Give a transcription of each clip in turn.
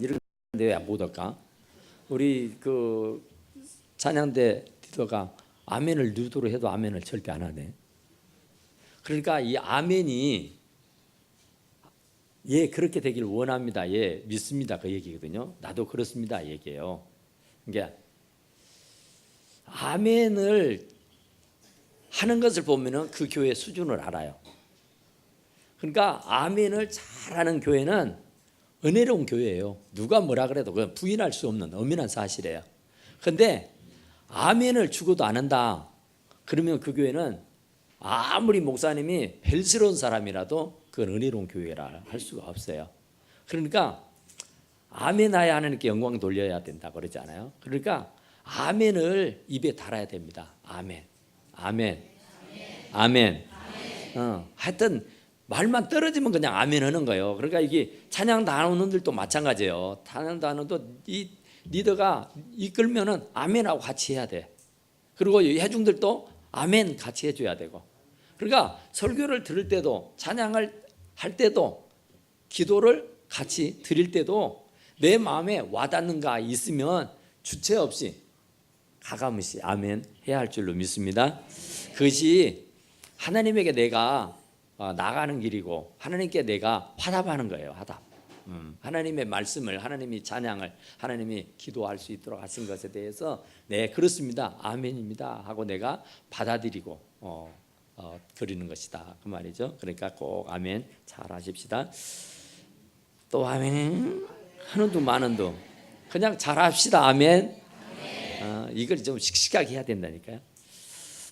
이런 데 왜 못 올까? 우리 그 찬양대 리더가 아멘을 누도로 해도 아멘을 절대 안 하네. 그러니까 이 아멘이 예 그렇게 되길 원합니다. 예 믿습니다. 그 얘기거든요. 나도 그렇습니다. 얘기예요. 그러니까 아멘을 하는 것을 보면은 그 교회 수준을 알아요. 그러니까 아멘을 잘하는 교회는 은혜로운 교회예요. 누가 뭐라 그래도 그건 부인할 수 없는 엄연한 사실이에요. 근데 아멘을 죽어도 안 한다. 그러면 그 교회는 아무리 목사님이 벨스러운 사람이라도 그건 은혜로운 교회라 할 수가 없어요. 그러니까 아멘하여 하나님께 영광 돌려야 된다 그러잖아요. 그러니까 아멘을 입에 달아야 됩니다. 아멘, 아멘, 아멘. 어, 하여튼 말만 떨어지면 그냥 아멘 하는 거예요. 그러니까 이게 찬양 단원들도 마찬가지예요. 찬양 단원도 이 리더가 이끌면은 아멘하고 같이 해야 돼. 그리고 이 회중들도 아멘 같이 해줘야 되고. 그러니까 설교를 들을 때도 찬양을 할 때도 기도를 같이 드릴 때도 내 마음에 와닿는가 있으면 주체 없이 가감없이 아멘 해야 할 줄로 믿습니다. 그것이 하나님에게 내가 어, 나가는 길이고 하나님께 내가 화답하는 거예요. 화답. 음, 하나님의 말씀을 하나님이 찬양을 하나님이 기도할 수 있도록 하신 것에 대해서 네 그렇습니다. 아멘입니다 하고 내가 받아들이고 어, 어, 드리는 것이다 그 말이죠. 그러니까 꼭 아멘 잘 하십시다. 또 아멘 하는도 많은도 그냥 잘 합시다 아멘. 어, 이걸 좀 씩씩하게 해야 된다니까요.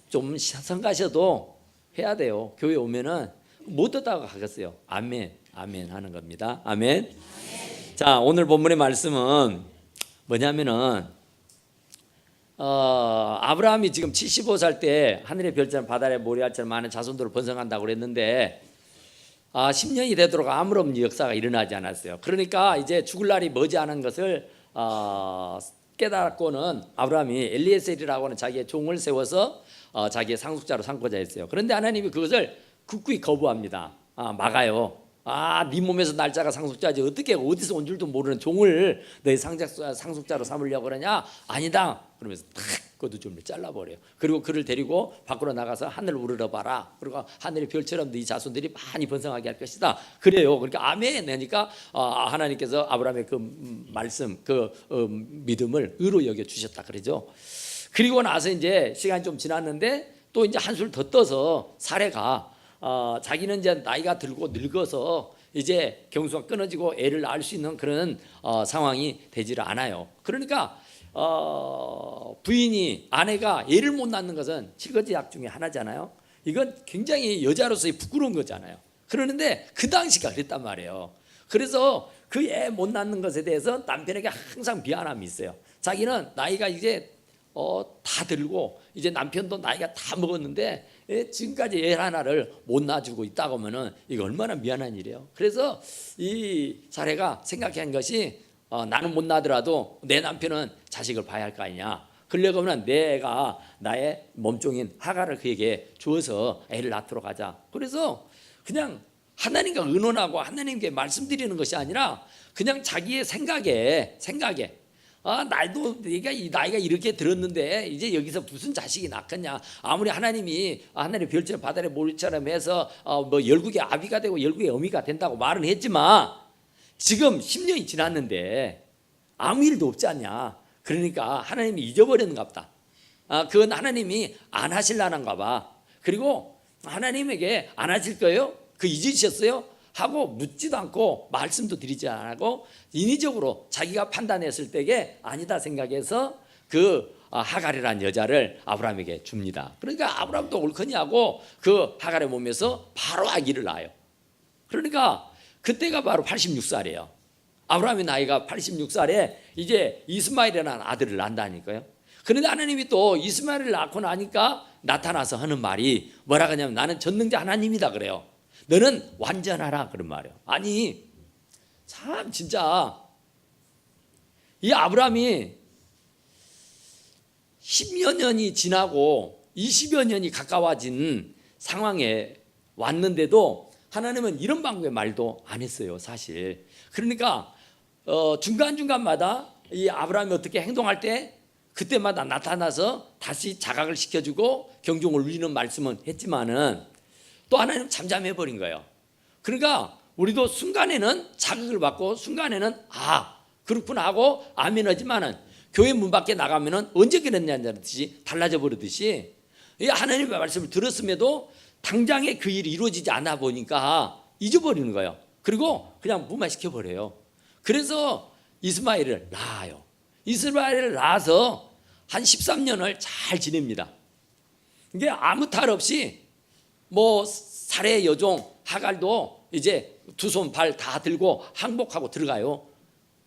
좀 성가셔도 해야 돼요. 교회 오면은 못 듣다가 가겠어요. 아멘, 아멘 하는 겁니다. 아멘. 자, 오늘 본문의 말씀은 뭐냐면은 어, 아브라함이 지금 75살 때 하늘의 별처럼 바다의 모래알처럼 많은 자손들을 번성한다고 그랬는데 아, 10년이 되도록 아무런 역사가 일어나지 않았어요. 그러니까 이제 죽을 날이 머지않은 것을 어, 깨닫고는 아브라함이 엘리에셀이라고 하는 자기의 종을 세워서 어, 자기의 상속자로 삼고자 했어요. 그런데 하나님이 그것을 굳건히 거부합니다. 아, 막아요. 아, 네 몸에서 날짜가 상속자지 어떻게 어디서 온 줄도 모르는 종을 너의 상속자, 상속자로 삼으려고 그러냐? 아니다. 그러면서 탁 거두줄을 잘라버려요. 그리고 그를 데리고 밖으로 나가서 하늘을 우러러봐라. 그리고 하늘의 별처럼 네 자손들이 많이 번성하게 할 것이다. 그래요. 그러니까 아멘 내니까 어, 하나님께서 아브라함의 그 음, 말씀, 그 어, 믿음을 의로 여겨 주셨다 그러죠. 그리고 나서 이제 시간이 좀 지났는데 또 이제 한술 더 떠서 사례가 어, 자기는 이제 나이가 들고 늙어서 이제 경수가 끊어지고 애를 낳을 수 있는 그런 어, 상황이 되지를 않아요. 그러니까 어, 부인이 아내가 애를 못 낳는 것은 실거지약 중에 하나잖아요. 이건 굉장히 여자로서의 부끄러운 거잖아요. 그러는데 그 당시가 그랬단 말이에요. 그래서 그 애 못 낳는 것에 대해서 남편에게 항상 미안함이 있어요. 자기는 나이가 이제 어, 다 들고 이제 남편도 나이가 다 먹었는데 예, 지금까지 애 하나를 못 낳아주고 있다고 하면은 이거 얼마나 미안한 일이에요. 그래서 이 사례가 생각한 것이 어, 나는 못 낳더라도 내 남편은 자식을 봐야 할 거 아니냐. 그러려고 하면 내가 나의 몸종인 하가를 그에게 주어서 애를 낳도록 하자. 그래서 그냥 하나님과 의논하고 하나님께 말씀드리는 것이 아니라 그냥 자기의 생각에 생각에 아, 날도 내가 이 나이가 이렇게 들었는데 이제 여기서 무슨 자식이 낳겠냐? 아무리 하나님이 하늘의 별처럼 바다의 모리처럼 해서 어, 뭐 열국의 아비가 되고 열국의 어미가 된다고 말은 했지만 지금 10년이 지났는데 아무 일도 없지 않냐? 그러니까 하나님이 잊어버렸는갑다. 아, 그건 하나님이 안 하실라는가 봐. 그리고 하나님에게 안 하실 거예요? 그 잊으셨어요? 하고 묻지도 않고 말씀도 드리지 않고 인위적으로 자기가 판단했을 때에 아니다 생각해서 그 아, 하갈이라는 여자를 아브라함에게 줍니다. 그러니까 아브라함도 옳거니 하고 그 하갈의 몸에서 바로 아기를 낳아요. 그러니까 그때가 바로 86살이에요. 아브라함의 나이가 86살에 이제 이스마엘이라는 아들을 낳는다니까요. 그런데 하나님이 또 이스마엘을 낳고 나니까 나타나서 하는 말이 뭐라 하냐면 나는 전능자 하나님이다 그래요. 너는 완전하라 그런 말이에요. 아니 참 진짜 이 아브라함이 10여 년이 지나고 20여 년이 가까워진 상황에 왔는데도 하나님은 이런 방법의 말도 안 했어요, 사실. 그러니까 어, 중간 중간마다 이 아브라함이 어떻게 행동할 때 그때마다 나타나서 다시 자각을 시켜주고 경종을 울리는 말씀은 했지만은 또 하나님 잠잠해 버린 거예요. 그러니까 우리도 순간에는 자극을 받고 순간에는 아 그렇구나 하고 아멘하지만은 교회 문 밖에 나가면은 언제 그랬냐는 듯이 달라져 버리듯이 이 하나님의 말씀을 들었음에도 당장에 그 일이 이루어지지 않아 보니까 잊어버리는 거예요. 그리고 그냥 무마시켜 버려요. 그래서 이스마엘을 낳아요. 이스마엘을 낳아서 한 13년을 잘 지냅니다. 이게 아무 탈 없이 뭐 살해 여종 하갈도 이제 두 손 발 다 들고 항복하고 들어가요.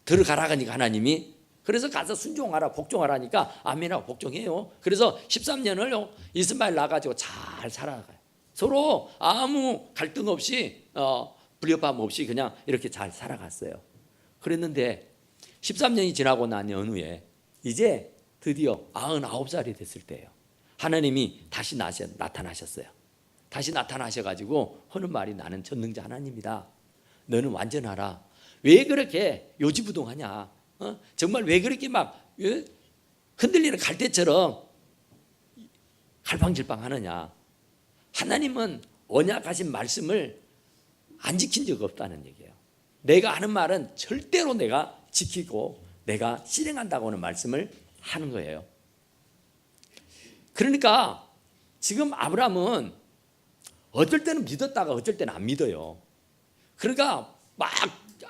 들어가라 하니까 하나님이 그래서 가서 순종하라 복종하라니까 아멘하고 복종해요. 그래서 13년을 이스마엘 나가지고 잘 살아가요. 서로 아무 갈등 없이 어, 불협화음 없이 그냥 이렇게 잘 살아갔어요. 그랬는데 13년이 지나고 난 연후에 이제 드디어 99살이 됐을 때예요. 하나님이 다시 나타나셨어요. 다시 나타나셔가지고 하는 말이 나는 전능자 하나님이다. 너는 완전하라. 왜 그렇게 요지부동하냐? 어? 정말 왜 그렇게 막 예? 흔들리는 갈대처럼 갈팡질팡하느냐? 하나님은 언약하신 말씀을 안 지킨 적 없다는 얘기예요. 내가 하는 말은 절대로 내가 지키고 내가 실행한다고 하는 말씀을 하는 거예요. 그러니까 지금 아브라함은 어쩔 때는 믿었다가 어쩔 때는 안 믿어요. 그러니까 막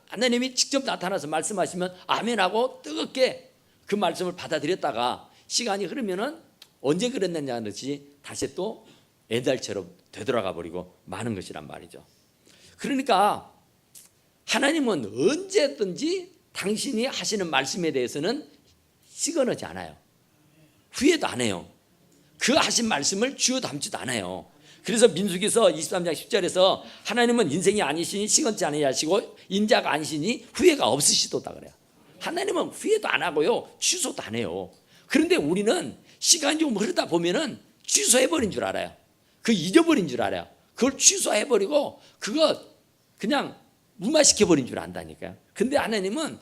하나님이 직접 나타나서 말씀하시면 아멘하고 뜨겁게 그 말씀을 받아들였다가 시간이 흐르면은 언제 그랬느냐는 듯이 다시 또 옛날처럼 되돌아가 버리고 마는 것이란 말이죠. 그러니까 하나님은 언제든지 당신이 하시는 말씀에 대해서는 시건하지 않아요. 후회도 안 해요. 그 하신 말씀을 쥐어 담지도 않아요. 그래서 민수기서 23장 10절에서 하나님은 인생이 아니시니 시건치 아니하시고 인자가 아니시니 후회가 없으시도다 그래요. 하나님은 후회도 안 하고요. 취소도 안 해요. 그런데 우리는 시간이 좀 흐르다 보면은 취소해버린 줄 알아요. 그 잊어버린 줄 알아요. 그걸 취소해버리고 그거 그냥 무마시켜버린 줄 안다니까요. 근데 하나님은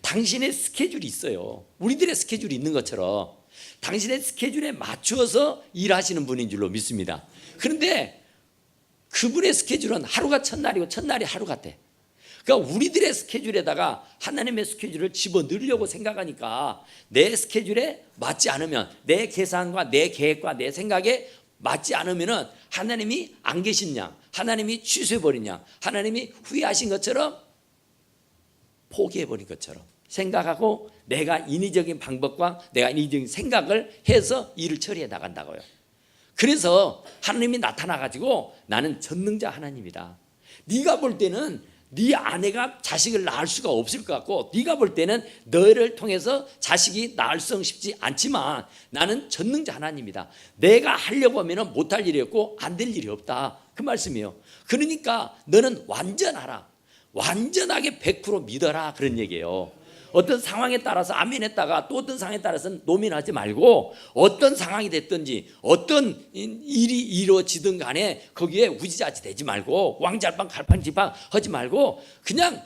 당신의 스케줄이 있어요. 우리들의 스케줄이 있는 것처럼 당신의 스케줄에 맞추어서 일하시는 분인 줄로 믿습니다. 그런데 그분의 스케줄은 하루가 첫날이고 첫날이 하루 같아. 그러니까 우리들의 스케줄에다가 하나님의 스케줄을 집어 넣으려고 생각하니까 내 스케줄에 맞지 않으면 내 계산과 내 계획과 내 생각에 맞지 않으면은 하나님이 안 계신 양, 하나님이 취소해 버린 양, 하나님이 후회하신 것처럼 포기해 버린 것처럼 생각하고 내가 인위적인 방법과 내가 인위적인 생각을 해서 일을 처리해 나간다고요. 그래서 하나님이 나타나 가지고 나는 전능자 하나님이다. 네가 볼 때는 네 아내가 자식을 낳을 수가 없을 것 같고 네가 볼 때는 너를 통해서 자식이 낳을 수 쉽지 않지만 나는 전능자 하나님이다. 내가 하려고 하면 못할 일이 없고 안 될 일이 없다. 그 말씀이에요. 그러니까 너는 완전하라. 완전하게 100% 믿어라 그런 얘기예요. 어떤 상황에 따라서 아멘했다가 또 어떤 상황에 따라서는 노민하지 말고 어떤 상황이 됐든지 어떤 일이 이루어지든 간에 거기에 우지자지 되지 말고 왕잘빵 갈팡질팡 하지 말고 그냥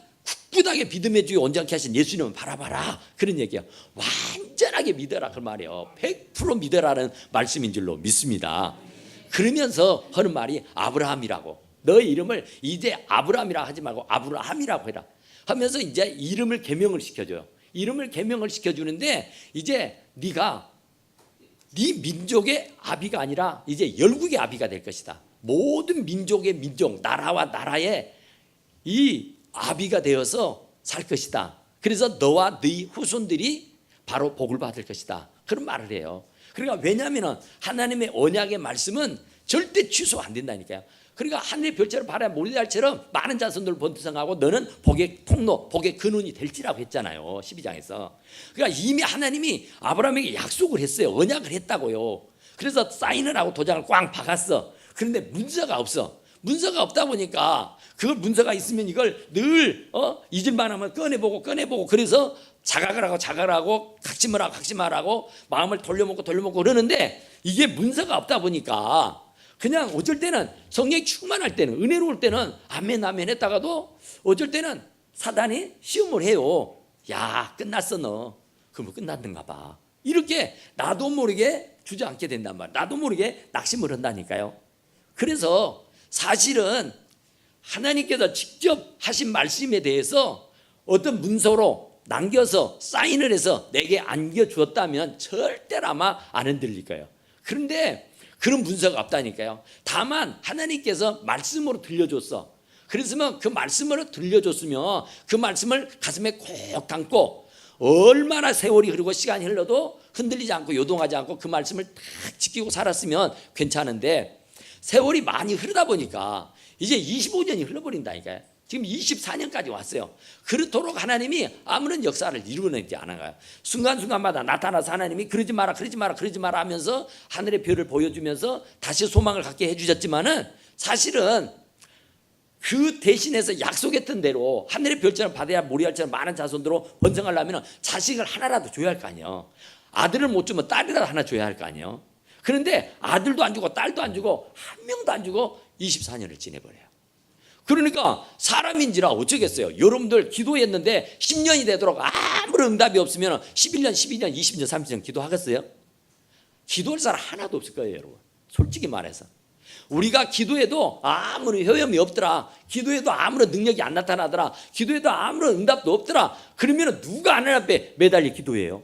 굳굳하게 믿음의 주에 온전케 하신 예수님을 바라봐라. 그런 얘기야. 완전하게 믿어라. 그 말이에요. 100% 믿어라는 말씀인 줄로 믿습니다. 그러면서 하는 말이 아브라함이라고. 너의 이름을 이제 아브라함이라 하지 말고 아브라함이라고 해라 하면서 이제 이름을 개명을 시켜줘요. 이름을 개명을 시켜주는데 이제 네가 네 민족의 아비가 아니라 이제 열국의 아비가 될 것이다. 모든 민족의 민족, 나라와 나라의 이 아비가 되어서 살 것이다. 그래서 너와 네 후손들이 바로 복을 받을 것이다. 그런 말을 해요. 그러니까 왜냐하면 하나님의 언약의 말씀은 절대 취소 안 된다니까요. 그러니까 하늘의 별처럼 바람에 몰려달처럼 많은 자손들을 번투성하고 너는 복의 통로, 복의 근원이 될지라고 했잖아요. 12장에서. 그러니까 이미 하나님이 아브라함에게 약속을 했어요. 언약을 했다고요. 그래서 사인을 하고 도장을 꽝 박았어. 그런데 문서가 없어. 문서가 없다 보니까 그걸 문서가 있으면 이걸 늘 어? 잊을만 하면 꺼내보고 꺼내보고 그래서 자각을 하고 자각을 하고 각심을 하고 각심을 하고 마음을 돌려먹고 돌려먹고 그러는데 이게 문서가 없다 보니까 그냥 어쩔 때는 성령이 충만할 때는 은혜로울 때는 아멘 아멘 했다가도 어쩔 때는 사단이 시험을 해요. 야 끝났어 너. 그러면 끝났는가 봐. 이렇게 나도 모르게 주저앉게 된단 말이야. 나도 모르게 낙심을 한다니까요. 그래서 사실은 하나님께서 직접 하신 말씀에 대해서 어떤 문서로 남겨서 사인을 해서 내게 안겨주었다면 절대로 아마 안 흔들릴 거예요. 그런데 그런 문서가 없다니까요. 다만 하나님께서 말씀으로 들려줬어. 그랬으면 그 말씀으로 들려줬으면 그 말씀을 가슴에 꼭 담고 얼마나 세월이 흐르고 시간이 흘러도 흔들리지 않고 요동하지 않고 그 말씀을 딱 지키고 살았으면 괜찮은데 세월이 많이 흐르다 보니까 이제 25년이 흘러버린다니까요. 지금 24년까지 왔어요. 그렇도록 하나님이 아무런 역사를 이루어내지 않아요. 순간순간마다 나타나서 하나님이 그러지 마라, 그러지 마라, 그러지 마라 하면서 하늘의 별을 보여주면서 다시 소망을 갖게 해주셨지만은 사실은 그 대신해서 약속했던 대로 하늘의 별처럼 바다야 모리알처럼 많은 자손으로 번성하려면 자식을 하나라도 줘야 할 거 아니에요. 아들을 못 주면 딸이라도 하나 줘야 할 거 아니에요. 그런데 아들도 안 주고 딸도 안 주고 한 명도 안 주고 24년을 지내버려요. 그러니까 사람인지라 어쩌겠어요. 여러분들 기도했는데 10년이 되도록 아무런 응답이 없으면 11년, 12년, 20년, 30년 기도하겠어요? 기도할 사람 하나도 없을 거예요, 여러분. 솔직히 말해서. 우리가 기도해도 아무런 효험이 없더라. 기도해도 아무런 능력이 안 나타나더라. 기도해도 아무런 응답도 없더라. 그러면 누가 하나님 앞에 매달려 기도해요?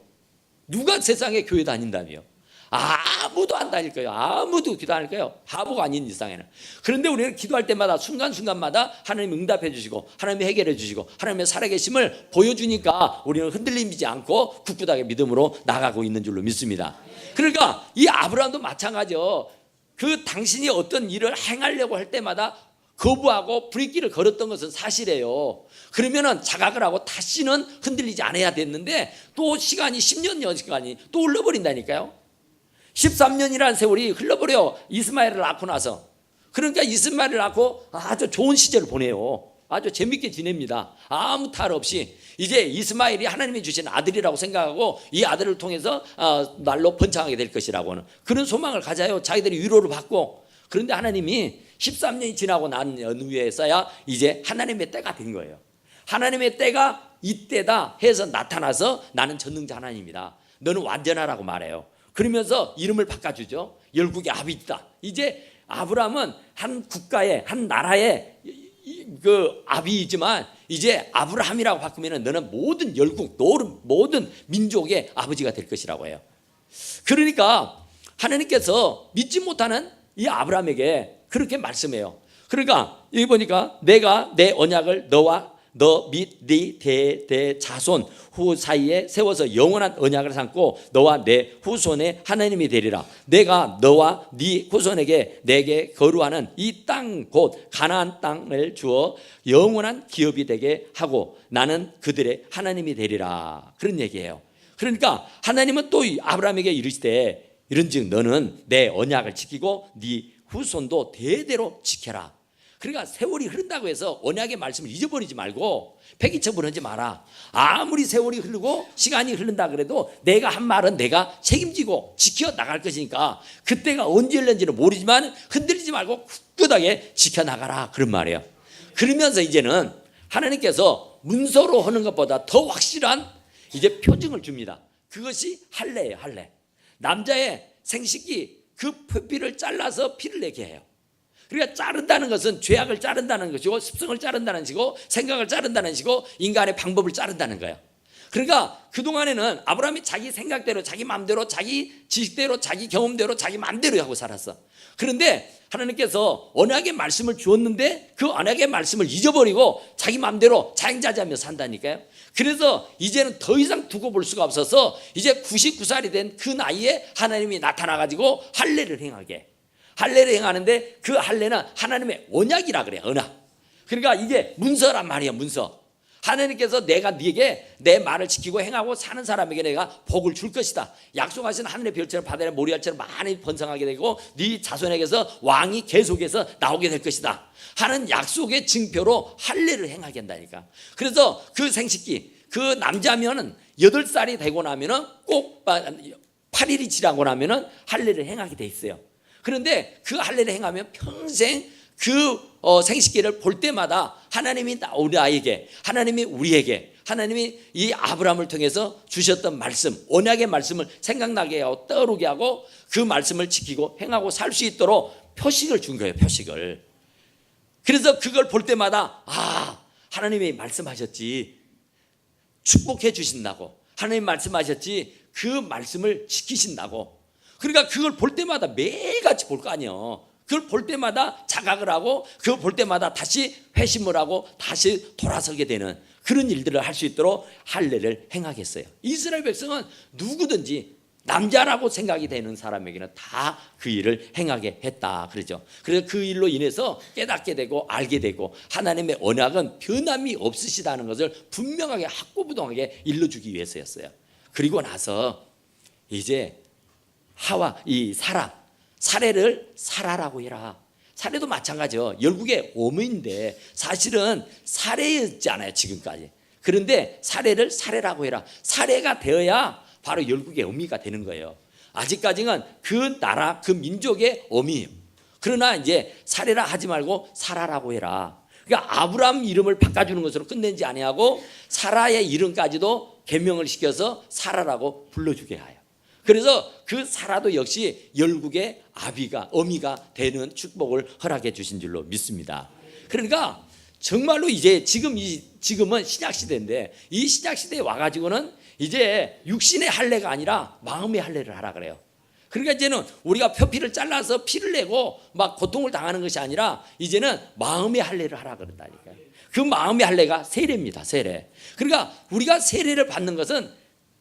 누가 세상에 교회 다닌다며? 아무도 안 다닐 거예요. 아무도 기도 안 할 거예요. 바보가 아닌 이상에는. 그런데 우리는 기도할 때마다 순간순간마다 하나님 응답해 주시고 하나님이 해결해 주시고 하나님의 살아계심을 보여주니까 우리는 흔들리지 않고 굳굳하게 믿음으로 나가고 있는 줄로 믿습니다. 그러니까 이 아브라함도 마찬가지요. 그 당신이 어떤 일을 행하려고 할 때마다 거부하고 불길을 걸었던 것은 사실이에요. 그러면은 자각을 하고 다시는 흔들리지 않아야 됐는데 또 시간이 10년 시간이 또 흘러버린다니까요. 13년이라는 세월이 흘러버려 이스마엘을 낳고 나서 그러니까 이스마엘을 낳고 아주 좋은 시절을 보내요. 아주 재밌게 지냅니다. 아무 탈 없이 이제 이스마엘이 하나님이 주신 아들이라고 생각하고 이 아들을 통해서 어, 날로 번창하게 될 것이라고는 그런 소망을 가져요. 자기들이 위로를 받고 그런데 하나님이 13년이 지나고 난 연후에서야 이제 하나님의 때가 된 거예요. 하나님의 때가 이때다 해서 나타나서 나는 전능자 하나님이다. 너는 완전하라고 말해요. 그러면서 이름을 바꿔주죠. 열국의 아비다. 이제 아브라함은 한 국가의 한 나라의 그 아비이지만 이제 아브라함이라고 바꾸면 너는 모든 열국, 모든 민족의 아버지가 될 것이라고 해요. 그러니까 하나님께서 믿지 못하는 이 아브라함에게 그렇게 말씀해요. 그러니까 여기 보니까 내가 내 언약을 너와 너 및 네 대대 자손 후 사이에 세워서 영원한 언약을 삼고 너와 내 후손의 하나님이 되리라. 내가 너와 네 후손에게 내게 거루하는 이 땅 곧 가나안 땅을 주어 영원한 기업이 되게 하고 나는 그들의 하나님이 되리라. 그런 얘기예요. 그러니까 하나님은 또 아브라함에게 이르시되 이런즉 너는 내 언약을 지키고 네 후손도 대대로 지켜라. 그러니까 세월이 흐른다고 해서 언약의 말씀을 잊어버리지 말고 폐기처분하지 마라. 아무리 세월이 흐르고 시간이 흐른다 그래도 내가 한 말은 내가 책임지고 지켜 나갈 것이니까 그때가 언제 열는지는 모르지만 흔들리지 말고 굳굳하게 지켜 나가라 그런 말이에요. 그러면서 이제는 하나님께서 문서로 하는 것보다 더 확실한 이제 표징을 줍니다. 그것이 할례예요, 할례. 남자의 생식기 그 표피를 잘라서 피를 내게 해요. 그러니까 자른다는 것은 죄악을 자른다는 것이고 습성을 자른다는 것이고 생각을 자른다는 것이고 인간의 방법을 자른다는 거예요. 그러니까 그동안에는 아브라함이 자기 생각대로 자기 마음대로 자기 지식대로 자기 경험대로 자기 마음대로 하고 살았어. 그런데 하나님께서 언약의 말씀을 주었는데 그 언약의 말씀을 잊어버리고 자기 마음대로 자행자재하며 산다니까요. 그래서 이제는 더 이상 두고 볼 수가 없어서 이제 99살이 된 그 나이에 하나님이 나타나 가지고 할례를 행하게 할례를 행하는데 그 할례는 하나님의 언약이라 그래 언약. 그러니까 이게 문서란 말이야 문서. 하나님께서 내가 네게 내 말을 지키고 행하고 사는 사람에게 내가 복을 줄 것이다. 약속하신 하늘의 별처럼 바다의 모리알처럼 많이 번성하게 되고 네 자손에게서 왕이 계속해서 나오게 될 것이다. 하는 약속의 증표로 할례를 행하게 한다니까. 그래서 그 생식기 그 남자면은 여덟 살이 되고 나면은 꼭 8일이 지나고 나면은 할례를 행하게 돼 있어요. 그런데 그 할례를 행하면 평생 그 어, 생식기를 볼 때마다 하나님이 나- 우리 아이에게 하나님이 우리에게 하나님이 이 아브라함을 통해서 주셨던 말씀 언약의 말씀을 생각나게 하고 떠오르게 하고 그 말씀을 지키고 행하고 살 수 있도록 표식을 준 거예요 표식을. 그래서 그걸 볼 때마다 아 하나님이 말씀하셨지. 축복해 주신다고. 하나님 말씀하셨지. 그 말씀을 지키신다고 그러니까 그걸 볼 때마다 매일같이 볼 거 아니에요 그걸 볼 때마다 자각을 하고 그걸 볼 때마다 다시 회심을 하고 다시 돌아서게 되는 그런 일들을 할 수 있도록 할례를 행하겠어요 이스라엘 백성은 누구든지 남자라고 생각이 되는 사람에게는 다 그 일을 행하게 했다 그러죠. 그래서 그 일로 인해서 깨닫게 되고 알게 되고 하나님의 언약은 변함이 없으시다는 것을 분명하게 확고부동하게 일러주기 위해서였어요. 그리고 나서 이제 하와 이 사라 사례를 사라라고 해라. 사례도 마찬가지요. 열국의 어머니인데 사실은 사례였잖아요 지금까지. 그런데 사례를 사례라고 해라. 사례가 되어야 바로 열국의 어미가 되는 거예요. 아직까지는 그 나라 그 민족의 어미예요. 그러나 이제 사례라 하지 말고 사라라고 해라. 그러니까 아브라함 이름을 바꿔주는 것으로 끝낸지 아니하고 사라의 이름까지도 개명을 시켜서 사라라고 불러주게 하여. 그래서 그 사라도 역시 열국의 아비가 어미가 되는 축복을 허락해 주신 줄로 믿습니다. 그러니까 정말로 이제 지금 이 지금은 신약 시대인데 이 신약 시대에 와 가지고는 이제 육신의 할례가 아니라 마음의 할례를 하라 그래요. 그러니까 이제는 우리가 표피를 잘라서 피를 내고 막 고통을 당하는 것이 아니라 이제는 마음의 할례를 하라 그런다니까요. 그 마음의 할례가 세례입니다. 세례. 그러니까 우리가 세례를 받는 것은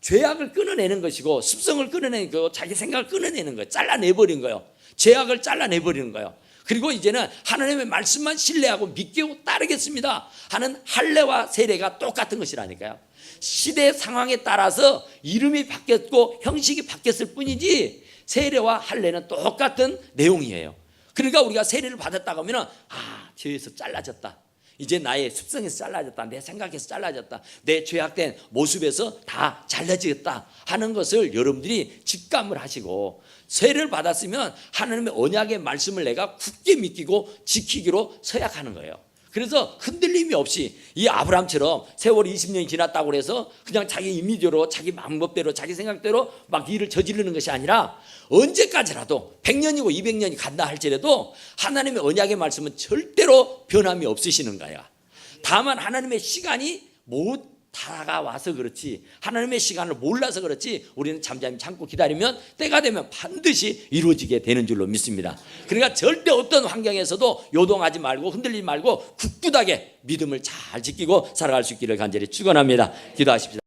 죄악을 끊어내는 것이고 습성을 끊어내는 거, 자기 생각을 끊어내는 거예요. 잘라내버린 거예요. 죄악을 잘라내버리는 거예요. 그리고 이제는 하나님의 말씀만 신뢰하고 믿고 따르겠습니다 하는 할례와 세례가 똑같은 것이라니까요. 시대 상황에 따라서 이름이 바뀌었고 형식이 바뀌었을 뿐이지 세례와 할례는 똑같은 내용이에요. 그러니까 우리가 세례를 받았다고 하면 아 죄에서 잘라졌다. 이제 나의 습성에서 잘라졌다. 내 생각에서 잘라졌다. 내 죄악된 모습에서 다 잘라지겠다 하는 것을 여러분들이 직감을 하시고 세례를 받았으면 하나님의 언약의 말씀을 내가 굳게 믿기고 지키기로 서약하는 거예요. 그래서 흔들림이 없이 이 아브라함처럼 세월이 20년이 지났다고 해서 그냥 자기 임의대로 자기 방법대로 자기 생각대로 막 일을 저지르는 것이 아니라 언제까지라도 100년이고 200년이 간다 할지라도 하나님의 언약의 말씀은 절대로 변함이 없으시는 거야. 다만 하나님의 시간이 못 다가와서 그렇지 하나님의 시간을 몰라서 그렇지 우리는 잠잠히 참고 기다리면 때가 되면 반드시 이루어지게 되는 줄로 믿습니다. 그러니까 절대 어떤 환경에서도 요동하지 말고 흔들리지 말고 굳굳하게 믿음을 잘 지키고 살아갈 수 있기를 간절히 축원합니다. 기도하십시다.